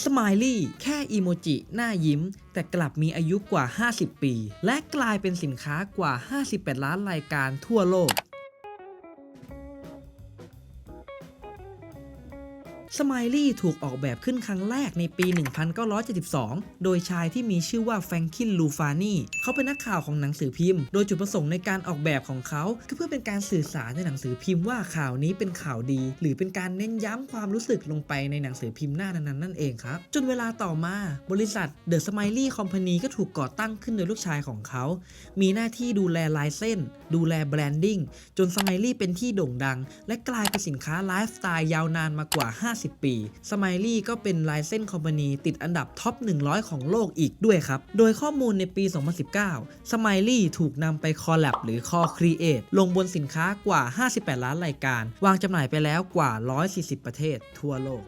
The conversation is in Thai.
สม i ลี่แค่อีโมจิหน้ายิ้ม แต่กลับมีอายุกว่า 50 ปี และกลายเป็นสินค้ากว่า 58 ล้านรายการทั่วโลก สม i ลี่ถูกออกแบบขึ้นครั้งแรกในปี 1972 โดยชายที่มีชื่อว่าแฟรงคิน ลูฟานี่ เขาเป็นนักข่าวของหนังสือพิมพ์ โดยจุดประสงค์ในการออกแบบของเขาก็เพื่อเป็นการสื่อสารในหนังสือพิมพ์ว่าข่าวนี้เป็นข่าวดี หรือเป็นการเน้นย้ำความรู้สึกลงไปในหนังสือพิมพ์หน้านั้นนั่นเองครับ จนเวลาต่อมาบริษัท The Smiley Company ก็ถูกก่อตั้งขึ้นโดยลูกชายของเขา มีหน้าที่ดูแลลายเส้น ดูแลแบรนดิ้งจนสไมลี่เป็นที่โด่งดัง และกลายเป็นสินค้าไลฟ์สไตล์ยาวนานมากว่า 50ปีสไมลี่ก็เป็นลายเส้นคอมพานีติดอันดับท็อป 100 ของโลกอีกด้วยครับ โดยข้อมูลในปี 2019สไมลี่ถูกนำไปคอลแลบหรือคอครีเอทลงบนสินค้ากว่า 58 ล้านรายการ วางจำหน่ายไปแล้วกว่า 140 ประเทศทั่วโลก